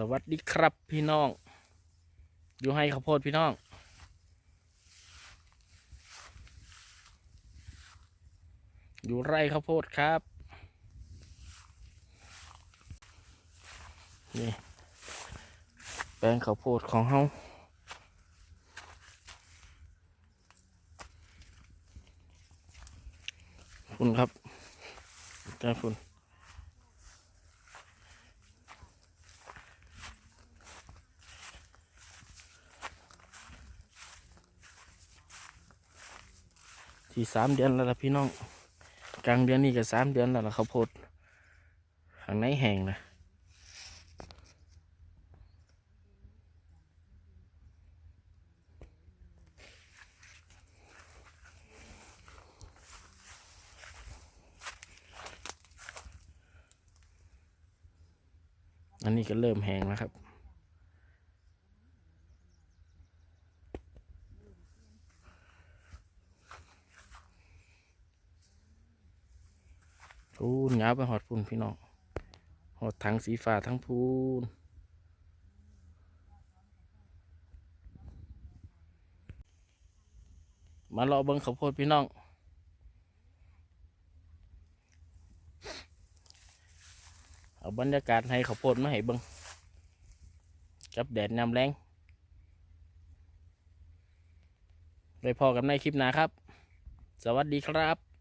สวัสดีครับพี่น้อง อยู่ให้ข้าวโพดพี่น้อง อยู่ไร่ข้าวโพดครับ นี่ แปลงข้าวโพดของเฮาฝุ่นครับแก้ฝุ่น ที่สามเดือนแล้วล่ะพี่น้อง กลางเดือนนี้ก็สามเดือนแล้วล่ะข้าวโพดข้างในแห้งนะอันนี้ก็เริ่มแห้งแล้วครับ พูนยาวไปหอดพูนพี่น้องหอดทั้งสีฟ้าทั้งพูนมารอเบิ้งข้าวโพดพี่น้อง เอาบรรยากาศให้ข้าวโพดมาให้เบิ้งกับแดดยามแรงไปพอกันในคลิปหน้าครับ สวัสดีครับ